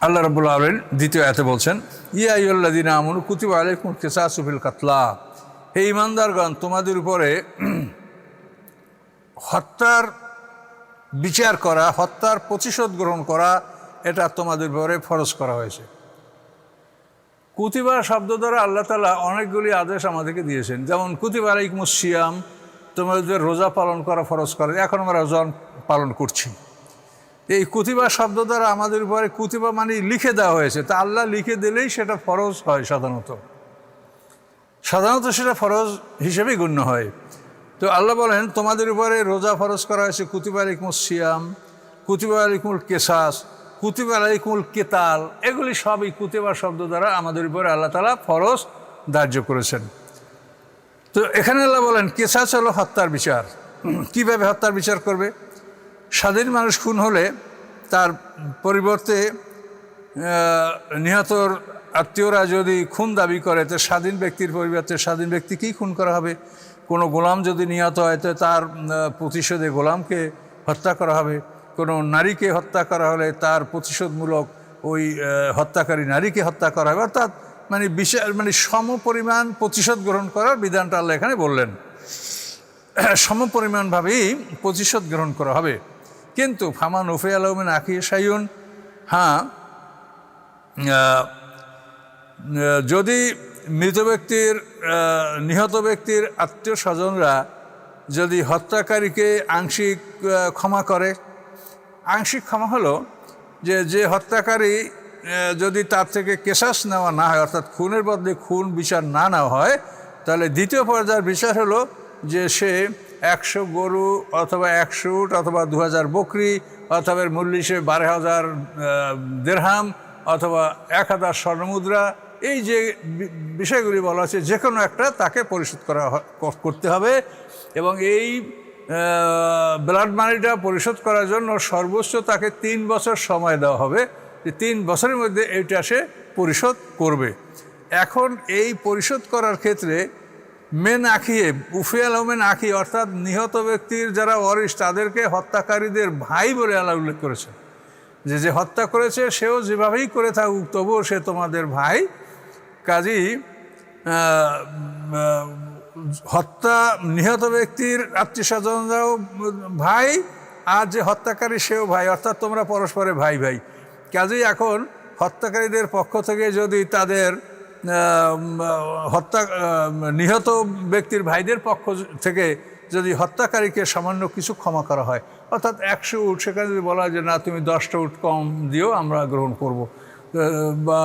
আল্লাহ রবুল্লা আলমিন দ্বিতীয় এতে বলছেন ইয়াইল্লাদিন আমন কুতিব আলাইকুম কেসাসুফিল কাতলা। হে ইমানদারগণ তোমাদের উপরে হত্যার বিচার করা, হত্যার প্রতিশোধ গ্রহণ করা, এটা তোমাদের উপরে ফরজ করা হয়েছে। কুতিবা শব্দ দ্বারা আল্লাহ তালা অনেকগুলি আদেশ আমাদেরকে দিয়েছেন। যেমন, কুতিবা আলাইকুম সিয়াম, তোমাদের রোজা পালন করা ফরজ করে এখন আমরা রোজা পালন করছি। এই কুতিবা শব্দ দ্বারা আমাদের উপরে কুতিবা মানে লিখে দেওয়া হয়েছে। তা আল্লাহ লিখে দিলেই সেটা ফরজ হয় সাধারণত। সাধারণত সেটা ফরজ হিসেবেই গণ্য হয়। তো আল্লাহ বলেন, তোমাদের উপরে রোজা ফরজ করা হয়েছে কুতিবা আলিকুল সিয়াম, কুতিবা আলিকুল কেসাস, কুতিবা আলিকুল কেতাল। এগুলি সবই কুতিবা শব্দ দ্বারা আমাদের উপরে আল্লাহ তালা ফরজ ধার্য করেছেন। তো এখানে আল্লাহ বলেন, কেসাস হলো হত্যার বিচার। কীভাবে হত্যার বিচার করবে? স্বাধীন মানুষ খুন হলে তার পরিবর্তে নিহতর আত্মীয়রা যদি খুন দাবি করে, তো স্বাধীন ব্যক্তির পরিবর্তে স্বাধীন ব্যক্তিকেই খুন করা হবে। কোনো গোলাম যদি নিহত হয়, তো তার প্রতিশোধে গোলামকে হত্যা করা হবে। কোনো নারীকে হত্যা করা হলে তার প্রতিশোধমূলক ওই হত্যাকারী নারীকে হত্যা করা হবে। অর্থাৎ মানে বিশাল মানে সম পরিমাণ প্রতিশোধ গ্রহণ করার বিধানটা আল্লাহ এখানে বললেন। সম পরিমাণভাবেই প্রতিশোধ গ্রহণ করা হবে। কিন্তু ফামান উফে আলমিন আখি সাইন হ্যাঁ যদি মৃত ব্যক্তির নিহত ব্যক্তির আত্মীয় স্বজনরা যদি হত্যাকারীকে আংশিক ক্ষমা করে, আংশিক ক্ষমা হলো যে যে হত্যাকারী যদি তার থেকে কেশাস নেওয়া না হয়, অর্থাৎ খুনের বদলে খুন বিচার না নেওয়া হয়, তাহলে দ্বিতীয় পর্যায়ের বিচার হলো যে সে একশো গরু অথবা একশো উট অথবা দু হাজার বকরি, অথবা মূল্য হিসেবে বারো হাজার দেড়হাম, অথবা এক হাজার স্বর্ণমুদ্রা। এই যে বিষয়গুলি বলা আছে যে কোনো একটা তাকে পরিশোধ করা করতে হবে এবং এই ব্লাড মানিটা পরিশোধ করার জন্য সর্বোচ্চ তাকে তিন বছর সময় দেওয়া হবে। যে তিন বছরের মধ্যে এইটা সে পরিশোধ করবে। এখন এই পরিশোধ করার ক্ষেত্রে মেন আঁকিয়ে উফে আলমেন আখি অর্থাৎ নিহত ব্যক্তির যারা অরিস তাদেরকে হত্যাকারীদের ভাই বলে আল্লাহ উল্লেখ করেছে যে যে হত্যা করেছে, সেও যেভাবেই করে থাকুক, তবুও সে তোমাদের ভাই। কাজী হত্যা, নিহত ব্যক্তির আত্মীয় স্বজনরাও ভাই, আর যে হত্যাকারী, সেও ভাই, অর্থাৎ তোমরা পরস্পরে ভাই ভাই। কাজেই এখন হত্যাকারীদের পক্ষ থেকে যদি তাদের হত্যা নিহত ব্যক্তির ভাইদের পক্ষ থেকে যদি হত্যাকারীকে সামান্য কিছু ক্ষমা করা হয়, অর্থাৎ একশো উঠ সেখানে যদি বলা হয় যে না, তুমি দশটা উঠ কম দিও, আমরা গ্রহণ করব। বা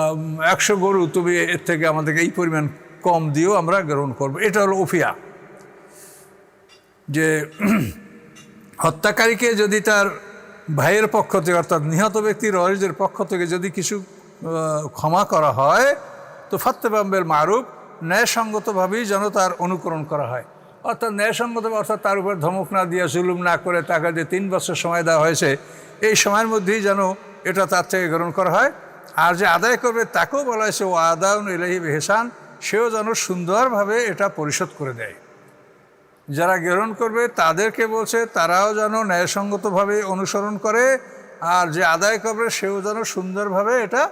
একশো গরু তুমি এর থেকে আমাদেরকে এই পরিমাণ কম দিও, আমরা গ্রহণ করব। এটা হলো ওফিয়া যে হত্যাকারীকে যদি তার ভাইয়ের পক্ষ থেকে, অর্থাৎ নিহত ব্যক্তির অরিজের পক্ষ থেকে যদি কিছু ক্ষমা করা হয় তো ফাত্তেবাম্বের মারুফ ন্যায়সঙ্গতভাবেই যেন তার অনুকরণ করা হয়। অর্থাৎ ন্যায়সঙ্গতভাবে অর্থাৎ তার উপর ধমক না দিয়ে, জুলুম না করে তাকে যে তিন বছর সময় দেওয়া হয়েছে, এই সময়ের মধ্যেই যেন এটা তার থেকে গ্রহণ করা হয়। আর যে আদায় করবে তাকেও বলা হয়েছে, ও আদাউন ইলাহি হেসান সেও যেন সুন্দরভাবে এটা পরিশোধ করে দেয়। যারা গ্রহণ করবে তাদেরকে বলছে, তারাও যেন ন্যায়সঙ্গতভাবে অনুসরণ করে, আর যে আদায় করবে সেও যেন সুন্দরভাবে এটা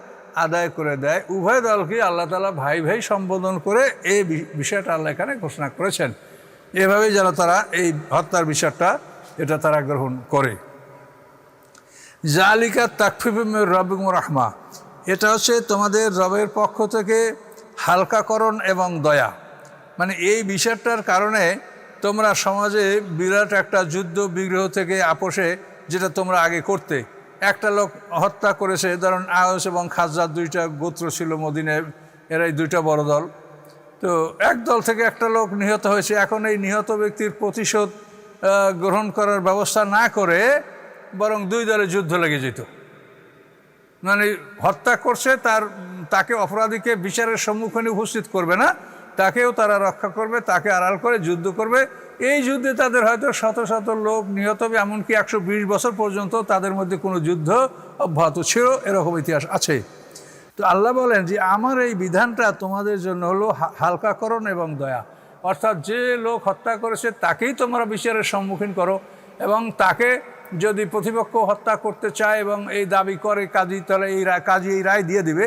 আদায় করে দেয়। উভয় দলকে আল্লাহ তালা ভাই ভাই সম্বোধন করে এই বিষয়টা আল্লাহ এখানে ঘোষণা করেছেন। এভাবেই যেন তারা এই হত্যার বিষয়টা, এটা তারা গ্রহণ করে। জালিকা তাকফিফের রবিম রাহমা। এটা হচ্ছে তোমাদের রবের পক্ষ থেকে হালকাকরণ এবং দয়া। মানে এই বিষয়টার কারণে তোমরা সমাজে বিরাট একটা যুদ্ধ বিগ্রহ থেকে আপোষে, যেটা তোমরা আগে করতে। একটা লোক হত্যা করেছে ধরুন আয়স এবং খাজার দুইটা গোত্র ছিল মদিনে এরাই দুইটা বড় দল। তো এক দল থেকে একটা লোক নিহত হয়েছে। এখন এই নিহত ব্যক্তির প্রতিশোধ গ্রহণ করার ব্যবস্থা না করে বরং দুই দলে যুদ্ধ লেগে যেত। মানে হত্যা করছে, তার, তাকে অপরাধীকে বিচারের সম্মুখীনে উপস্থিত করবে না। তাকেও তারা রক্ষা করবে, তাকে আড়াল করে যুদ্ধ করবে। এই যুদ্ধে তাদের হয়তো শত শত লোক নিহত হবে, এমনকি একশো বিশ বছর পর্যন্ত তাদের মধ্যে কোনো যুদ্ধ অব্যাহত ছিল, এরকম ইতিহাস আছে। তো আল্লাহ বলেন যে, আমার এই বিধানটা তোমাদের জন্য হলো হালকাকরণ এবং দয়া। অর্থাৎ যে লোক হত্যা করেছে, তাকেই তোমরা বিচারের সম্মুখীন করো এবং তাকে যদি প্রতিপক্ষ হত্যা করতে চায় এবং এই দাবি করে কাজী তাহলে এই কাজী এই রায় দিয়ে দিবে।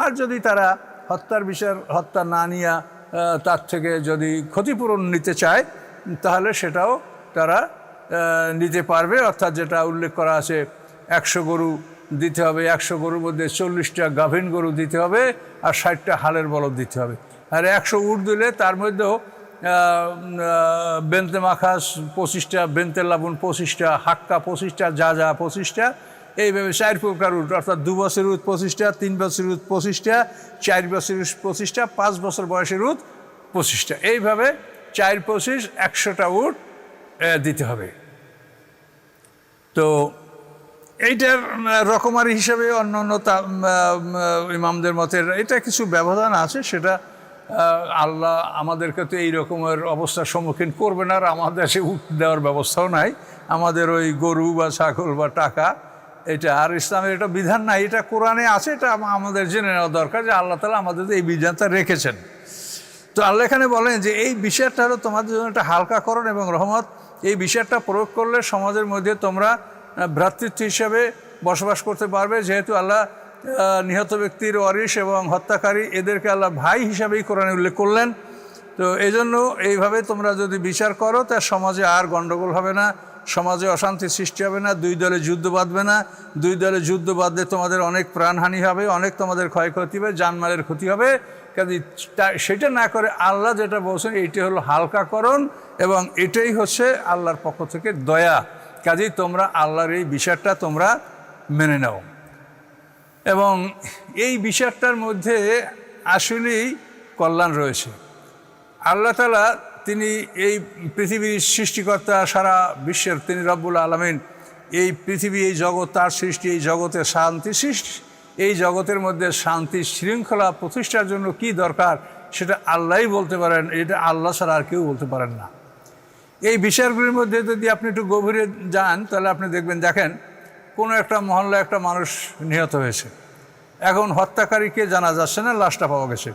আর যদি তারা হত্যার বিষয়ের হত্যা না নিয়ে তার থেকে যদি ক্ষতিপূরণ নিতে চায়, তাহলে সেটাও তারা নিতে পারবে। অর্থাৎ যেটা উল্লেখ করা আছে, একশো গরু দিতে হবে, একশো গরুর মধ্যে চল্লিশটা গাভীন গরু দিতে হবে আর ষাটটা হালের বলদ দিতে হবে। আর একশো উট দিলে তার মধ্যেও বেন্তে মাখাস পঁচিশটা, বেন্তে লাবণ পঁচিশটা, হাক্কা পঁচিশটা, যা যা পঁচিশটা এইভাবে চার প্রকার উট, অর্থাৎ দু বছরের উঠ পঁচিশটা, তিন বছরের উঠ পঁচিশটা, চার বছরের পঁচিশটা, পাঁচ বছর বয়সের উঠ পঁচিশটা। এইভাবে চার পঁচিশ, একশোটা উট দিতে হবে। তো এইটার রকমারি হিসাবে অন্য অন্য ইমামদের মতের এটা কিছু ব্যবধান আছে, সেটা আল্লাহ আমাদেরকে তো এই রকমের অবস্থার সম্মুখীন করবে না আর আমাদের সে উঠ দেওয়ার ব্যবস্থাও নাই। আমাদের ওই গরু বা ছাগল বা টাকা এটা আর ইসলামের এটা বিধান নাই, এটা কোরআনে আছে, এটা আমাদের জেনে নেওয়া দরকার যে আল্লাহ তালা আমাদের এই বিধানটা রেখেছেন। তো আল্লাহ এখানে বলেন যে এই বিষয়টা হলো তোমাদের জন্য একটা হালকাকরণ এবং রহমত। এই বিষয়টা প্রয়োগ করলে সমাজের মধ্যে তোমরা ভ্রাতৃত্ব হিসাবে বসবাস করতে পারবে। যেহেতু আল্লাহ নিহত ব্যক্তির ওয়ারিশ এবং হত্যাকারী, এদেরকে আল্লাহ ভাই হিসাবেই কোরআনে উল্লেখ করলেন। তো এই জন্য এইভাবে তোমরা যদি বিচার করো, তা সমাজে আর গণ্ডগোল হবে না। সমাজে অশান্তি সৃষ্টি হবে না, দুই দলে যুদ্ধ বাঁধবে না, দুই দলে যুদ্ধ বাঁধলে তোমাদের অনেক প্রাণহানি হবে, অনেক তোমাদের ক্ষয়ক্ষতি হবে জানমালের ক্ষতি হবে। কাজে সেটা না করে আল্লাহ যেটা বলছেন এইটি হলো হালকাকরণ এবং এটাই হচ্ছে আল্লাহর পক্ষ থেকে দয়া। কাজেই তোমরা আল্লাহর এই বিষয়টা তোমরা মেনে নাও। এবং এই বিষয়টার মধ্যে আসলেই কল্যাণ রয়েছে। আল্লাহ তালা তিনি এই পৃথিবীর সৃষ্টিকর্তা সারা বিশ্বের, তিনি রব্বুল আলমিন এই পৃথিবী, এই জগৎ, তার সৃষ্টি, এই জগতের শান্তি সৃষ্টি, এই জগতের মধ্যে শান্তি শৃঙ্খলা প্রতিষ্ঠার জন্য কি দরকার সেটা আল্লাহই বলতে পারেন, এটা আল্লাহ ছাড়া আর কেউ বলতে পারেন না। এই বিষয়গুলির মধ্যে যদি আপনি একটু গভীরে যান, তাহলে আপনি দেখবেন, দেখেন কোনো একটা মহল্লায় একটা মানুষ নিহত হয়েছে। এখন হত্যাকারীকে জানা যাচ্ছে না, লাশটা পাওয়া গেছে।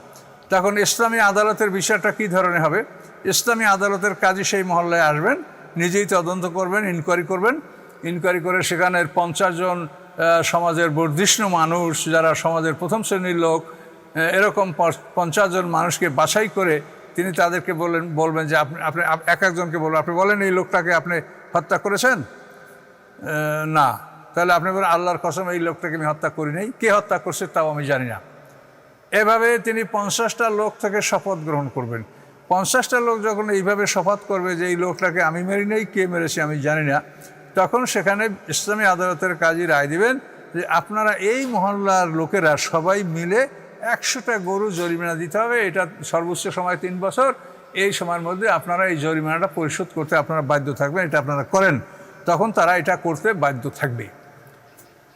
তখন ইসলামী আদালতের বিষয়টা কী ধরনের হবে? ইসলামী আদালতের কাজে সেই মহল্লায় আসবেন, নিজেই তদন্ত করবেন ইনকোয়ারি করবেন। ইনকোয়ারি করে সেখানের পঞ্চাশ জন সমাজের বর্ধিষ্ণ মানুষ, যারা সমাজের প্রথম শ্রেণির লোক এরকম পঞ্চ- পঞ্চাশ জন মানুষকে বাছাই করে তিনি তাদেরকে বললেন, বলবেন যে আপনি আপনি, আপ- এক একজনকে বলবেন, আপনি বলেন এই লোকটাকে আপনি হত্যা করেছেন? না। তাহলে আপনি বলেন, আল্লাহর কসম, এই লোকটাকে আমি হত্যা করি নাই। কে হত্যা করছে তাও আমি জানি না। এভাবে তিনি পঞ্চাশটা লোক থেকে শপথ গ্রহণ করবেন। পঞ্চাশটা লোক যখন এইভাবে শপথ করবে যে এই লোকটাকে আমি মেরি নেই, কে মেরেছি আমি জানি না, তখন সেখানে ইসলামী আদালতের কাজী রায় দিবেন যে আপনারা এই মহল্লার লোকেরা সবাই মিলে একশোটা গরু জরিমানা দিতে হবে, এটা সর্বোচ্চ সময় তিন বছর, এই সময়ের মধ্যে আপনারা এই জরিমানাটা পরিশোধ করতে আপনারা বাধ্য থাকবেন, এটা আপনারা করেন। তখন তারা এটা করতে বাধ্য থাকবে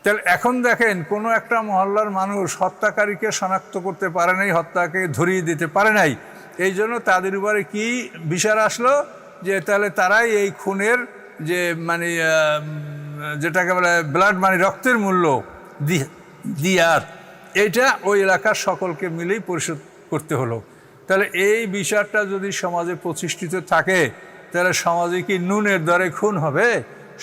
তাহলে এখন দেখেন কোনো একটা মহল্লার মানুষ হত্যাকারীকে শনাক্ত করতে পারে নাই, হত্যাকে ধরিয়ে দিতে পারে নাই। এই জন্য তাদের উপরে কি বিচার আসলো? যে তাহলে তারাই এই খুনের যে মানে যেটাকে বলে ব্লাড মানে রক্তের মূল্য দিয়ার, এইটা ওই এলাকার সকলকে মিলেই পরিশোধ করতে হলো। তাহলে এই বিচারটা যদি সমাজে প্রতিষ্ঠিত থাকে, তাহলে সমাজে কি নুনের দরে খুন হবে?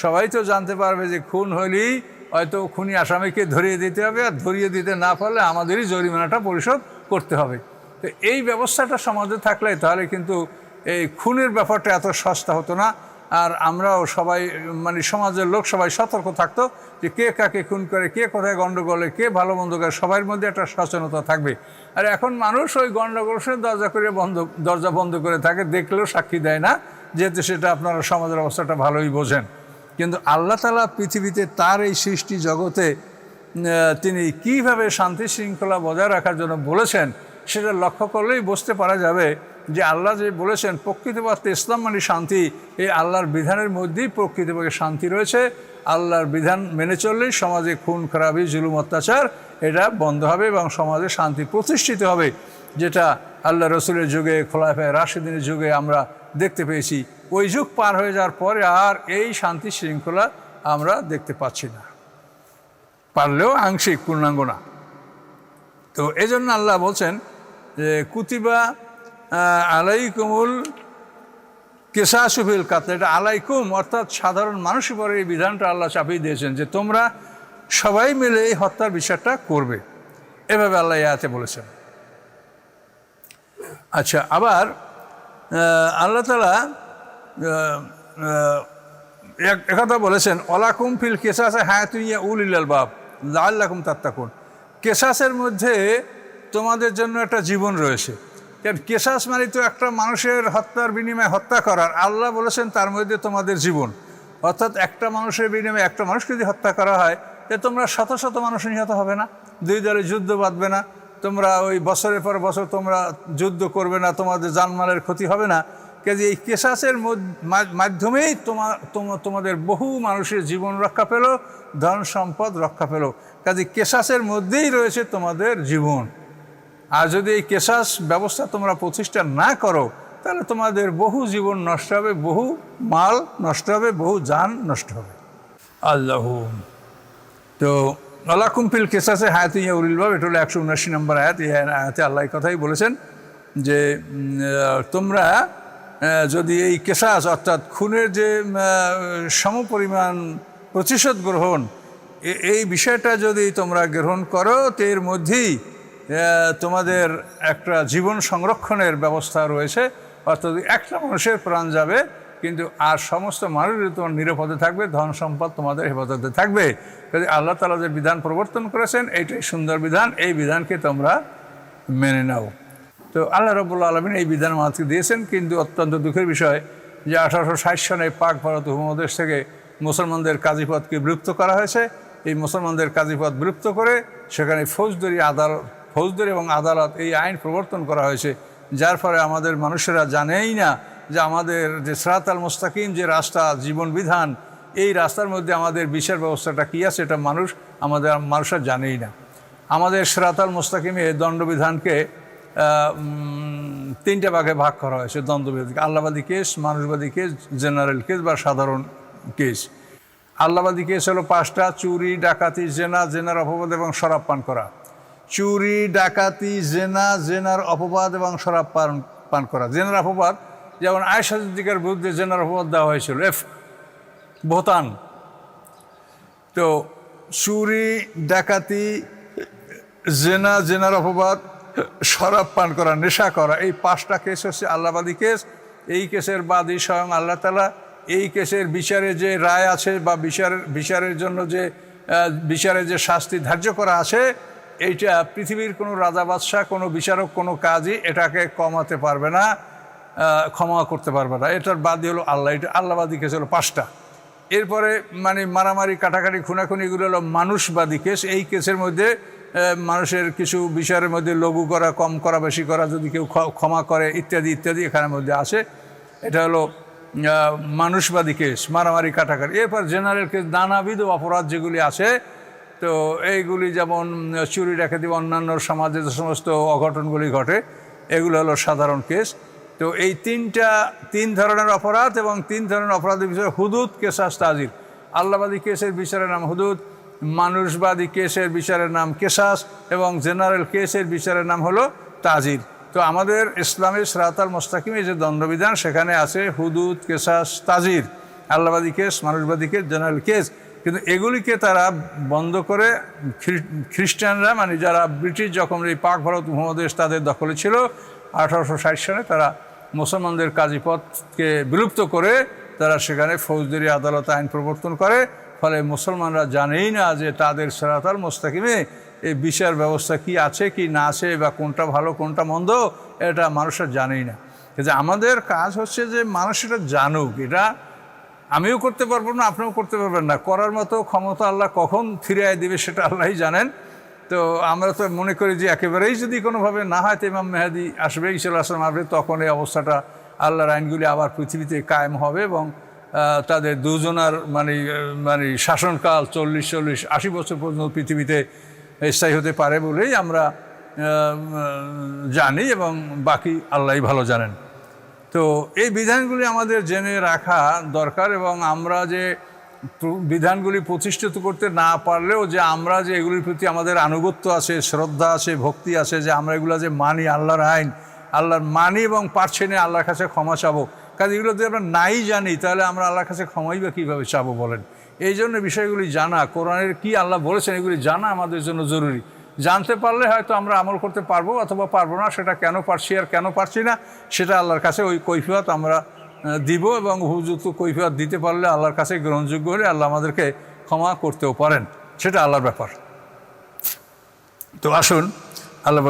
সবাই তো জানতে পারবে যে খুন হলেই হয়তো খুনি আসামিকে ধরিয়ে দিতে হবে আর ধরিয়ে দিতে না পারলে আমাদেরই জরিমানাটা পরিশোধ করতে হবে। তো এই ব্যবস্থাটা সমাজে থাকলে তাহলে কিন্তু এই খুনের ব্যাপারটা এত সস্তা হতো না। আর আমরাও সবাই মানে সমাজের লোক সবাই সতর্ক থাকতো যে কে কাকে খুন করে, কে কোথায় গণ্ডগোলে, কে ভালো মন্দ করে সবার মধ্যে একটা সচেতনতা থাকবে। আর এখন মানুষ ওই গণ্ডগোল শুনে দরজা করে বন্ধ, দরজা বন্ধ করে থাকে, দেখলেও সাক্ষী দেয় না, যেহেতু সেটা আপনারা সমাজের অবস্থাটা ভালোই বোঝেন। কিন্তু আল্লাহ তালা পৃথিবীতে তার এই সৃষ্টি জগতে তিনি কীভাবে শান্তি শৃঙ্খলা বজায় রাখার জন্য বলেছেন, সেটা লক্ষ্য করলেই বুঝতে পারা যাবে যে আল্লাহ যে বলেছেন, প্রকৃতপক্ষে ইসলাম মানে শান্তি। এই আল্লাহর বিধানের মধ্যেই প্রকৃতপক্ষে শান্তি রয়েছে। আল্লাহর বিধান মেনে চললেই সমাজে খুন, খারাপি, জুলুম, অত্যাচার, এটা বন্ধ হবে এবং সমাজে শান্তি প্রতিষ্ঠিত হবে, যেটা আল্লাহ রসুলের যুগে, খোলাফায় রাশিদিনের যুগে আমরা দেখতে পেয়েছি। ওই যুগ পার হয়ে যাওয়ার পরে আর এই শান্তি শৃঙ্খলা আমরা দেখতে পাচ্ছি না। পারলেও আংশিক পূর্ণাঙ্গ না। তো এই জন্য আল্লাহ বলছেন যে, কুতিবা আলাইকুমুল কেসাসুফিল কাতলা। এটা আলাইকুম অর্থাৎ সাধারণ মানুষের পরে এই বিধানটা আল্লাহ চাপিয়ে দিয়েছেন যে, তোমরা সবাই মিলে এই হত্যার বিচারটা করবে। এভাবে আল্লাহ ইয়াতে বলেছেন। আচ্ছা আবার আল্লাহ তালা একথা বলেছেন অলাকুম ফিল কেসাসে তুই উল ইলাল বাব লাল্লাকুম তাত্তাকুন। কেসাসের মধ্যে তোমাদের জন্য একটা জীবন রয়েছে। কারণ কেসাস মানে তো একটা মানুষের হত্যার বিনিময়ে হত্যা করার। আল্লাহ বলেছেন, তার মধ্যে তোমাদের জীবন। অর্থাৎ একটা মানুষের বিনিময়ে একটা মানুষকে যদি হত্যা করা হয়, তে তোমরা শত শত মানুষ নিহত হবে না। দুই দলে যুদ্ধ বাঁধবে না। তোমরা ওই বছরের পর বছর তোমরা যুদ্ধ করবে না, তোমাদের জানমালের ক্ষতি হবে না। কাজে এই কেসাসের মাধ্যমেই তোমার তোম- তোমাদের বহু মানুষের জীবন রক্ষা পেল ধন সম্পদ রক্ষা পেল। কাজে কেসাসের মধ্যেই রয়েছে তোমাদের জীবন। আর যদি এই কেসাস ব্যবস্থা তোমরা প্রতিষ্ঠা না করো তাহলে তোমাদের বহু জীবন নষ্ট হবে বহু মাল নষ্ট হবে বহু যান নষ্ট হবে। আল্লাহ। তো আল্লাহ কুমফিল কেসাসে হায়াত ইয়া উলিল বাব এটা হলো একশো উনাশি নম্বর আয়াত এই আয়াতে আল্লাহ কথাই বলেছেন যে তোমরা যদি এই কেসাস অর্থাৎ খুনের যে সমপরিমাণ প্রতিশোধ গ্রহণ এই বিষয়টা যদি তোমরা গ্রহণ করো, তো এর মধ্যেই তোমাদের একটা জীবন সংরক্ষণের ব্যবস্থা রয়েছে। অর্থাৎ একটা মানুষের প্রাণ যাবে, কিন্তু আর সমস্ত মানুষই তোমার নিরাপদে থাকবে, ধন সম্পদ তোমাদের হেফাজতে থাকবে। কাজে আল্লাহ তালা যে বিধান প্রবর্তন করেছেন, এইটাই সুন্দর বিধান, এই বিধানকে তোমরা মেনে নাও। তো আল্লাহ রবুল্লা আলমিন এই বিধান আমাদেরকে দিয়েছেন, কিন্তু অত্যন্ত দুঃখের বিষয় যে আঠারোশো ষাট সনে পাক ভারত উপমহাদেশ থেকে মুসলমানদের কাজীপদকে বিলুপ্ত করা হয়েছে। এই মুসলমানদের কাজীপদ বিলুপ্ত করে সেখানে ফৌজদারি আদালত ফৌজদারি এবং আদালত এই আইন প্রবর্তন করা হয়েছে, যার ফলে আমাদের মানুষেরা জানেই না যে আমাদের যে সরাত আল মুস্তাকিম যে রাস্তা, জীবন বিধান, এই রাস্তার মধ্যে আমাদের বিচার ব্যবস্থাটা কী আছে এটা মানুষ, আমাদের মানুষরা জানেই না। আমাদের সরাতাল মুস্তাকিমে দণ্ডবিধানকে তিনটা ভাগে ভাগ করা হয়েছে দ্বন্দ্ববিধানকে আল্লাহবাদী কেস, মানুষবাদী কেস, জেনারেল কেস বা সাধারণ কেস। আল্লাহবাদী কেস হলো পাঁচটা, চুরি, ডাকাতি, জেনা, জেনার অপবাদ এবং শরাব পান করা। চুরি, ডাকাতি, জেনা, জেনার অপবাদ এবং শরাব পান পান করা। জেনার অপবাদ, যেমন আয়সা বিরুদ্ধে জেনার অপবাদ দেওয়া হয়েছিল, এফ ভোতান তো চুরি, ডাকাতি, জেনা, জেনার অপবাদ শরাব পান করা, নেশা করা, এই পাঁচটা কেস হচ্ছে আল্লাহবাদী কেস এই কেসের বাদী স্বয়ং আল্লাহ তালা এই কেসের বিচারে যে রায় আছে বা বিচারের বিচারের জন্য যে বিচারে যে শাস্তি ধার্য করা আছে, এইটা পৃথিবীর কোনো রাজা বাদশাহ, কোনো বিচারক, কোনো কাজই এটাকে কমাতে পারবে না ক্ষমা করতে পারবে না। এটার বাদী হলো আল্লাহ, এটা আল্লাহবাদী কেস হলো পাঁচটা। এরপরে মানে মারামারি, কাটাকাটি খুনাখুনি এগুলো হলো মানুষবাদী কেস এই কেসের মধ্যে মানুষের কিছু বিষয়ের মধ্যে লঘু করা, কম করা, বেশি করা, যদি কেউ ক্ষমা করে, ইত্যাদি ইত্যাদি এখানের মধ্যে আসে এটা হলো মানুষবাদী কেস, মারামারি কাটাকাটি। এরপর জেনারেল কেস, নানাবিধ অপরাধ যেগুলি আছে, তো এইগুলি যেমন, চুরি, ডাকাতি, অন্যান্য সমাজে যে সমস্ত অঘটনগুলি ঘটে, এগুলো হলো সাধারণ কেস। তো এই তিনটা, তিন ধরনের অপরাধ এবং তিন ধরনের অপরাধের বিষয়ে হুদুদ কেসাস তাজির আল্লাহবাদী কেসের বিচারের নাম হুদুদ মানুষবাদী কেসের বিচারের নাম কেসাস এবং জেনারেল কেসের বিচারের নাম হলো তাজির তো আমাদের ইসলামের সরাতাল মোস্তাকিমে যে দণ্ডবিধান, সেখানে আছে হুদুদ কেসাস তাজির আল্লাহবাদী কেস, মানুষবাদী কেস, জেনারেল কেস। কিন্তু এগুলিকে তারা বন্ধ করে খ্রিস্টানরা মানে যারা ব্রিটিশ যখন এই পাক ভারত উপমহাদেশ তাদের দখলে ছিল, আঠারোশো ষাট সালে তারা মুসলমানদের কাজীপথকে বিলুপ্ত করে তারা সেখানে ফৌজদারি আদালত আইন প্রবর্তন করে। ফলে মুসলমানরা জানেই না যে তাদের সেরাতাল মোস্তাকিমে এই বিচার ব্যবস্থা কি আছে, কি না আছে, বা কোনটা ভালো, কোনটা মন্দ, এটা মানুষরা জানেই না। কিন্তু আমাদের কাজ হচ্ছে যে মানুষ এটা জানুক। এটা আমিও করতে পারব না, আপনিও করতে পারবেন না। করার মতো ক্ষমতা আল্লাহ কখন ফিরিয়ে দেবে সেটা আল্লাহই জানেন। তো আমরা তো মনে করি যে একেবারেই যদি কোনোভাবে না হয় তো ইমাম মেহাদি আসবে ইসুল আসলাম আসবে তখন এই অবস্থাটা আল্লাহর আইনগুলি আবার পৃথিবীতে কায়েম হবে এবং তাদের দুজনার মানে মানে শাসনকাল চল্লিশ চল্লিশ, আশি বছর পর্যন্ত পৃথিবীতে স্থায়ী হতে পারে বলেই আমরা জানি এবং বাকি আল্লাহই ভালো জানেন। তো এই বিধানগুলি আমাদের জেনে রাখা দরকার এবং আমরা যে বিধানগুলি প্রতিষ্ঠিত করতে না পারলেও যে আমরা যে এগুলির প্রতি আমাদের আনুগত্য আছে, শ্রদ্ধা আছে, ভক্তি আছে, যে আমরা এগুলো যে মানি আল্লাহর আইন, আল্লাহর মানি এবং পারছে না আল্লাহর কাছে ক্ষমা চাবো কাজে এগুলো যদি আমরা নাই জানি, তাহলে আমরা আল্লাহর কাছে ক্ষমাই বা কীভাবে চাবো বলেন? এই জন্য বিষয়গুলি জানা, কোরআনের কি আল্লাহ বলেছেন এগুলি জানা আমাদের জন্য জরুরি। জানতে পারলে হয়তো আমরা আমল করতে পারব অথবা পারব না, সেটা কেন পারছি আর কেন পারছি না, সেটা আল্লাহর কাছে ওই কৈফিয়ত আমরা দিব এবং উপযুক্ত কৈফিয়ত দিতে পারলে আল্লাহর কাছে গ্রহণযোগ্য হলে আল্লাহ আমাদেরকে ক্ষমা করতেও পারেন। সেটা আল্লাহর ব্যাপার। তো আসুন, আল্লাহ